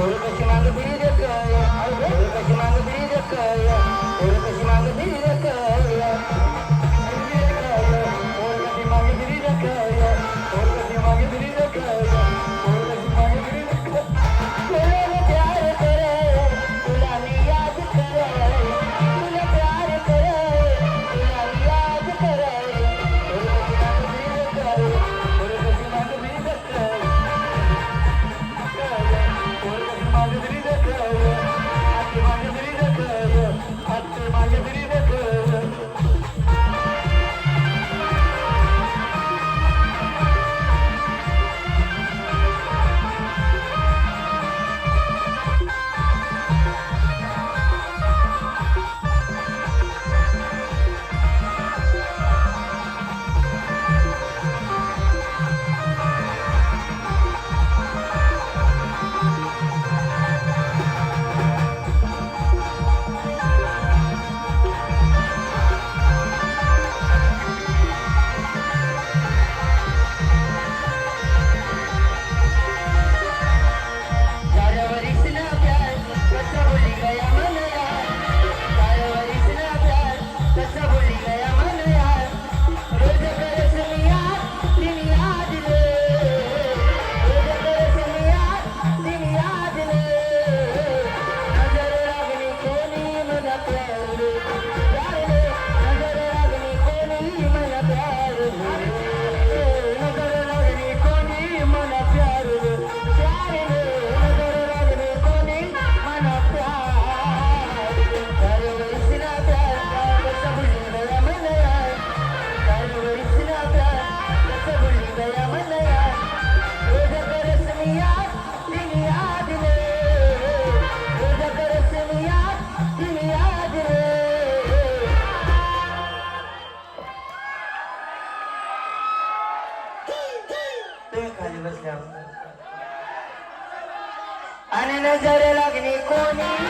보여주세요. आणि नजर लागली कोणी?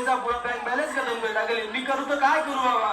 पैसा पुढे बँक बॅलन्स का दोन मिनिटा गेले. मी करतो काय करू बाबा?